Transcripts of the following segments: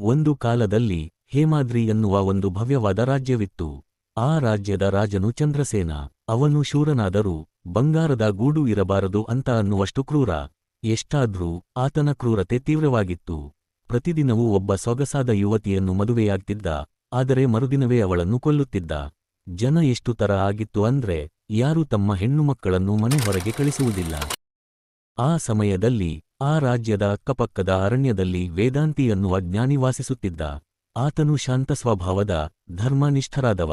ಒಂದು ಕಾಲದಲ್ಲಿ ಹೇಮಾದ್ರಿ ಎನ್ನುವ ಒಂದು ಭವ್ಯವಾದ ರಾಜ್ಯವಿತ್ತು. ಆ ರಾಜ್ಯದ ರಾಜನು ಚಂದ್ರಸೇನ, ಅವನು ಶೂರನಾದರೂ ಬಂಗಾರದ ಗೂಡು ಇರಬಾರದು ಅಂತ ಅನ್ನುವಷ್ಟು ಕ್ರೂರ. ಎಷ್ಟಾದ್ರೂ ಆತನ ಕ್ರೂರತೆ ತೀವ್ರವಾಗಿತ್ತು. ಪ್ರತಿದಿನವೂ ಒಬ್ಬ ಸೊಗಸಾದ ಯುವತಿಯನ್ನು ಮದುವೆಯಾಗ್ತಿದ್ದ, ಆದರೆ ಮರುದಿನವೇ ಅವಳನ್ನು ಕೊಲ್ಲುತ್ತಿದ್ದ. ಜನ ಎಷ್ಟು ತರ ಆಗಿತ್ತು ಅಂದ್ರೆ ಯಾರೂ ತಮ್ಮ ಹೆಣ್ಣುಮಕ್ಕಳನ್ನು ಮನೆ ಹೊರಗೆ ಕಳಿಸುವುದಿಲ್ಲ. ಆ ಸಮಯದಲ್ಲಿ ಆ ರಾಜ್ಯದ ಅಕ್ಕಪಕ್ಕದ ಅರಣ್ಯದಲ್ಲಿ ವೇದಾಂತಿ ಎನ್ನುವ ಜ್ಞಾನಿ ವಾಸಿಸುತ್ತಿದ್ದ ಆತನು ಶಾಂತ ಸ್ವಭಾವದ, ಧರ್ಮನಿಷ್ಠರಾದವ.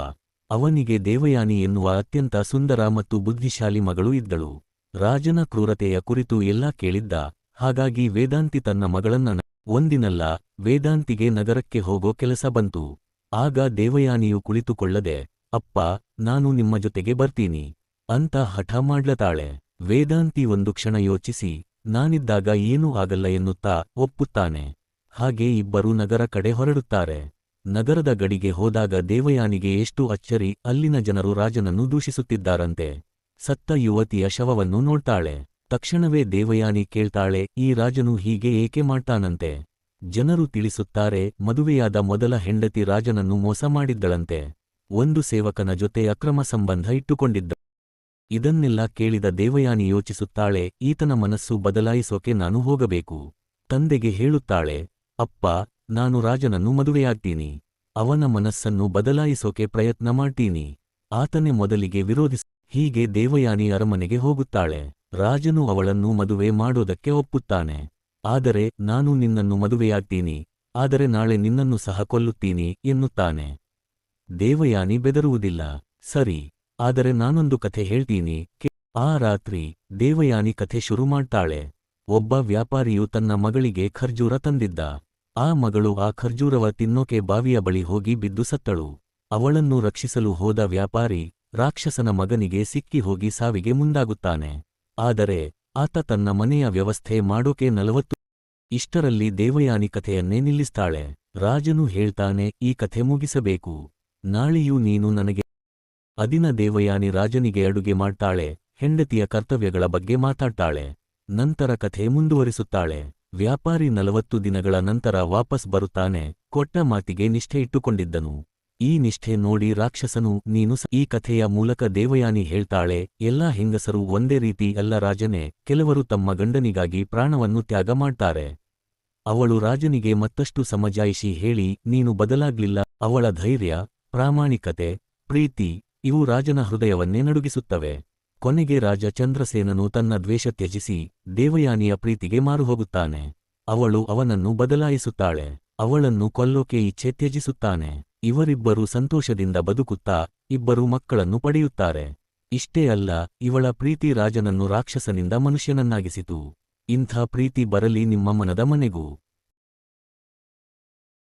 ಅವನಿಗೆ ದೇವಯಾನಿ ಎನ್ನುವ ಅತ್ಯಂತ ಸುಂದರ ಮತ್ತು ಬುದ್ಧಿಶಾಲಿ ಮಗಳು ಇದ್ದಳು. ರಾಜನ ಕ್ರೂರತೆಯ ಕುರಿತು ಎಲ್ಲಾ ಕೇಳಿದ್ದ. ಹಾಗಾಗಿ ವೇದಾಂತಿ ತನ್ನ ಮಗಳನ್ನ ಒಂದಿನಲ್ಲ, ವೇದಾಂತಿಗೆ ನಗರಕ್ಕೆ ಹೋಗೋ ಕೆಲಸ ಬಂತು. ಆಗ ದೇವಯಾನಿಯು ಕುಳಿತುಕೊಳ್ಳದೆ, ಅಪ್ಪ, ನಾನು ನಿಮ್ಮ ಜೊತೆಗೆ ಬರ್ತೀನಿ. ಅಂತ ಹಠ ಮಾಡ್ಲತಾಳೆ. ವೇದಾಂತಿ ಒಂದು ಕ್ಷಣ ಯೋಚಿಸಿ ನಾನಿದ್ದಾಗ ಏನೂ ಆಗಲ್ಲ ಎನ್ನುತ್ತಾ ಒಪ್ಪುತ್ತಾನೆ. ಹಾಗೆ ಇಬ್ಬರು ನಗರ ಕಡೆ ಹೊರಡುತ್ತಾರೆ. ನಗರದ ಗಡಿಗೆ ಹೋದಾಗ ದೇವಯಾನಿಗೆ ಎಷ್ಟು ಅಚ್ಚರಿ, ಅಲ್ಲಿನ ಜನರು ರಾಜನನ್ನು ದೂಷಿಸುತ್ತಿದ್ದಾರಂತೆ. ಸತ್ತ ಯುವತಿಯ ಶವವನ್ನು ನೋಡ್ತಾಳೆ. ತಕ್ಷಣವೇ ದೇವಯಾನಿ ಕೇಳ್ತಾಳೆ, ಈ ರಾಜನು ಹೀಗೆ ಏಕೆ ಮಾಡ್ತಾನಂತೆ? ಜನರು ತಿಳಿಸುತ್ತಾರೆ, ಮದುವೆಯಾದ ಮೊದಲ ಹೆಂಡತಿ ರಾಜನನ್ನು ಮೋಸ ಮಾಡಿದ್ದಳಂತೆ. ಒಂದು ಸೇವಕನ ಜೊತೆ ಅಕ್ರಮ ಸಂಬಂಧ ಇಟ್ಟುಕೊಂಡಿದ್ದ ಇದನ್ನೆಲ್ಲ ಕೇಳಿದ ದೇವಯಾನಿ ಯೋಚಿಸುತ್ತಾಳೆ, ಈತನ ಮನಸ್ಸು ಬದಲಾಯಿಸೋಕೆ ನಾನು ಹೋಗಬೇಕು. ತಂದೆಗೆ ಹೇಳುತ್ತಾಳೆ, ಅಪ್ಪ, ನಾನು ರಾಜನನ್ನು ಮದುವೆಯಾಗ್ತೀನಿ. ಅವನ ಮನಸ್ಸನ್ನು ಬದಲಾಯಿಸೋಕೆ ಪ್ರಯತ್ನ ಮಾಡ್ತೀನಿ. ಆತನೇ ಮೊದಲಿಗೆ ವಿರೋಧಿಸ, ಹೀಗೆ ದೇವಯಾನಿ ಅರಮನೆಗೆ ಹೋಗುತ್ತಾಳೆ. ರಾಜನು ಅವಳನ್ನು ಮದುವೆ ಮಾಡೋದಕ್ಕೆ ಒಪ್ಪುತ್ತಾನೆ. ಆದರೆ, ನಾನು ನಿನ್ನನ್ನು ಮದುವೆಯಾಗ್ತೀನಿ. ಆದರೆ ನಾಳೆ ನಿನ್ನನ್ನು ಸಹ ಕೊಲ್ಲುತ್ತೀನಿ ಎನ್ನುತ್ತಾನೆ. ದೇವಯಾನಿ ಬೆದರುವುದಿಲ್ಲ. ಸರಿ. ಆದರೆ ನಾನೊಂದು ಕಥೆ ಹೇಳ್ತೀನಿ. ಆ ರಾತ್ರಿ ದೇವಯಾನಿ ಕಥೆ ಶುರು ಮಾಡ್ತಾಳೆ. ಒಬ್ಬ ವ್ಯಾಪಾರಿಯು ತನ್ನ ಮಗಳಿಗೆ ಖರ್ಜೂರ ತಂದಿದ್ದ. ಆ ಮಗಳು ಆ ಖರ್ಜೂರವ ತಿನ್ನೋಕೆ ಬಾವಿಯ ಬಳಿ ಹೋಗಿ ಬಿದ್ದು ಸತ್ತಳು. ಅವಳನ್ನು ರಕ್ಷಿಸಲು ಹೋದ ವ್ಯಾಪಾರಿ ರಾಕ್ಷಸನ ಮಗನಿಗೆ ಸಿಕ್ಕಿ ಹೋಗಿ ಸಾವಿಗೆ ಮುಂದಾಗುತ್ತಾನೆ. ಆದರೆ ಆತ ತನ್ನ ಮನೆಯ ವ್ಯವಸ್ಥೆ ಮಾಡೋಕೆ ನಲವತ್ತು ಇಷ್ಟರಲ್ಲಿ ದೇವಯಾನಿ ಕಥೆಯನ್ನೇ ನಿಲ್ಲಿಸ್ತಾಳೆ. ರಾಜನು ಹೇಳ್ತಾನೆ, ಈ ಕಥೆ ಮುಗಿಸಬೇಕು. ನಾಳೆಯೂ ನೀನು ನನಗೆ ಅದಿನ ದೇವಯಾನಿ ರಾಜನಿಗೆ ಅಡುಗೆ ಮಾಡ್ತಾಳೆ, ಹೆಂಡತಿಯ ಕರ್ತವ್ಯಗಳ ಬಗ್ಗೆ ಮಾತಾಡ್ತಾಳೆ, ನಂತರ ಕಥೆ ಮುಂದುವರಿಸುತ್ತಾಳೆ, ವ್ಯಾಪಾರಿ ನಲವತ್ತು ದಿನಗಳ ನಂತರ ವಾಪಸ್ ಬರುತ್ತಾನೆ, ಕೊಟ್ಟ ಮಾತಿಗೆ ನಿಷ್ಠೆ ಇಟ್ಟುಕೊಂಡಿದ್ದನು. ಈ ನಿಷ್ಠೆ ನೋಡಿ ರಾಕ್ಷಸನು, ನೀನು ಈ ಕಥೆಯ ಮೂಲಕ ದೇವಯಾನಿ ಹೇಳ್ತಾಳೆ, ಎಲ್ಲಾ ಹೆಂಗಸರು ಒಂದೇ ರೀತಿ ಅಲ್ಲ ರಾಜನೇ, ಕೆಲವರು ತಮ್ಮ ಗಂಡನಿಗಾಗಿ ಪ್ರಾಣವನ್ನು ತ್ಯಾಗ ಮಾಡ್ತಾರೆ. ಅವಳು ರಾಜನಿಗೆ ಮತ್ತಷ್ಟು ಸಮಜಾಯಿಷಿ ಹೇಳಿ, ನೀನು ಬದಲಾಗ್ಲಿಲ್ಲ, ಅವಳ ಧೈರ್ಯ, ಪ್ರಾಮಾಣಿಕತೆ, ಪ್ರೀತಿ ಇವು ರಾಜನ ಹೃದಯವನ್ನೇ ನಡುಗಿಸುತ್ತವೆ. ಕೊನೆಗೆ ರಾಜ ಚಂದ್ರಸೇನನು ತನ್ನ ದ್ವೇಷ ತ್ಯಜಿಸಿ ದೇವಯಾನಿಯ ಪ್ರೀತಿಗೆ ಮಾರುಹೋಗುತ್ತಾನೆ. ಅವಳು ಅವನನ್ನು ಬದಲಾಯಿಸುತ್ತಾಳೆ. ಅವಳನ್ನು ಕೊಲ್ಲೋಕೆ ಇಚ್ಛೆ ತ್ಯಜಿಸುತ್ತಾನೆ. ಇವರಿಬ್ಬರು ಸಂತೋಷದಿಂದ ಬದುಕುತ್ತಾ ಇಬ್ಬರು ಮಕ್ಕಳನ್ನು ಪಡೆಯುತ್ತಾರೆ. ಇಷ್ಟೇ ಅಲ್ಲ, ಇವಳ ಪ್ರೀತಿ ರಾಜನನ್ನು ರಾಕ್ಷಸನಿಂದ ಮನುಷ್ಯನನ್ನಾಗಿಸಿತು. ಇಂಥ ಪ್ರೀತಿ ಬರಲಿ ನಿಮ್ಮ ಮನದ ಮನೆಗೂ.